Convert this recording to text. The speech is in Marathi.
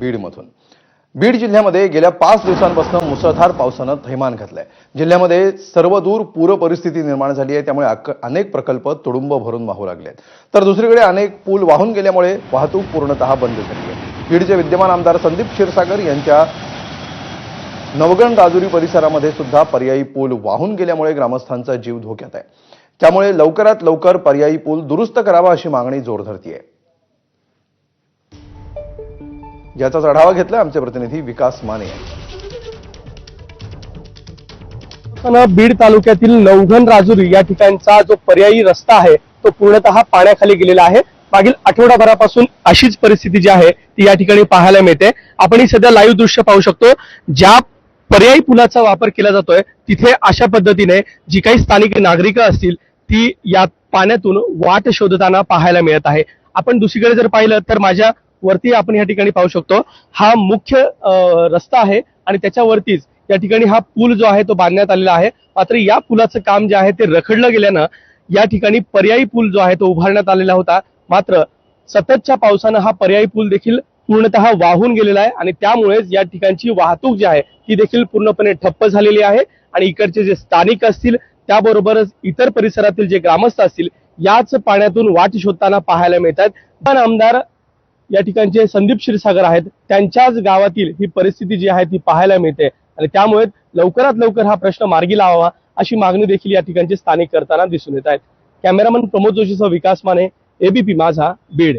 बीडमधून. बीड जिल्ह्यामध्ये गेल्या पाच दिवसांपासून मुसळधार पावसानं थैमान घातलंय. जिल्ह्यामध्ये सर्वदूर पूर परिस्थिती निर्माण झाली आहे त्यामुळे अनेक प्रकल्प तुडुंब भरून वाहू लागले आहेत तर दुसरीकडे अनेक पूल वाहून गेल्यामुळे वाहतूक पूर्णतः बंद झाली आहे. बीडचे विद्यमान आमदार संदीप क्षीरसागर यांच्या नवगण राजुरी परिसरामध्ये सुद्धा पर्यायी पूल वाहून गेल्यामुळे ग्रामस्थांचा जीव धोक्यात आहे. त्यामुळे लवकरात लवकर पर्यायी पूल दुरुस्त करावा अशी मागणी जोर धरतीये ज्याचाच आढावा घेतला आमचे प्रतिनिधी विकास माने. बीड तालुक्यातील नवघन राजुरी या ठिकाणचा जो पर्यायी रस्ता आहे तो पूर्णतः पाण्याखाली गेलेला आहे. मागील आठवडाभरापासून अशीच परिस्थिती जी आहे ती या ठिकाणी पाहायला मिळते. आपण ही सध्या लाईव्ह दृश्य पाहू शकतो. ज्या पर्यायी पुलाचा वापर केला जातोय तिथे अशा पद्धतीने जी काही स्थानिक नागरिक असतील ती या पाण्यातून वाट शोधताना पाहायला मिळत आहे. आपण दुसरीकडे जर पाहिलं तर माझ्या वरती आपण या ठिकाणी पाहू शकतो. हा मुख्य रस्ता आहे आणि त्याच्यावरतीच या ठिकाणी हा पूल जो आहे तो बांधण्यात आलेला आहे. मात्र या पुलाचं काम जे आहे ते रखडलं गेल्यानं या ठिकाणी पर्यायी पूल जो आहे तो उभारण्यात आलेला होता. मात्र सततच्या पावसानं हा पर्यायी पूल देखील पूर्णतः वाहून गेलेला आहे आणि त्यामुळेच या ठिकाणची वाहतूक जी आहे ती देखील पूर्णपणे ठप्प झालेली आहे आणि इकडचे जे स्थानिक असतील त्याबरोबरच इतर परिसरातील जे ग्रामस्थ असतील याच पाण्यातून वाट शोधताना पाहायला मिळतात. पण आमदार या ठिकाणचे संदीप क्षीरसागर आहेत त्यांच्याच गावातील ही परिस्थिती जी आहे ती पाहायला मिळते. आणि त्यामुळे लवकरात लवकर हा प्रश्न मार्गी लावावा अशी मागणी देखील या ठिकाणचे स्थानिक करताना दिसून येत आहेत. कॅमेरामन प्रमोद जोशीसह विकास माने एबीपी माझा बीड.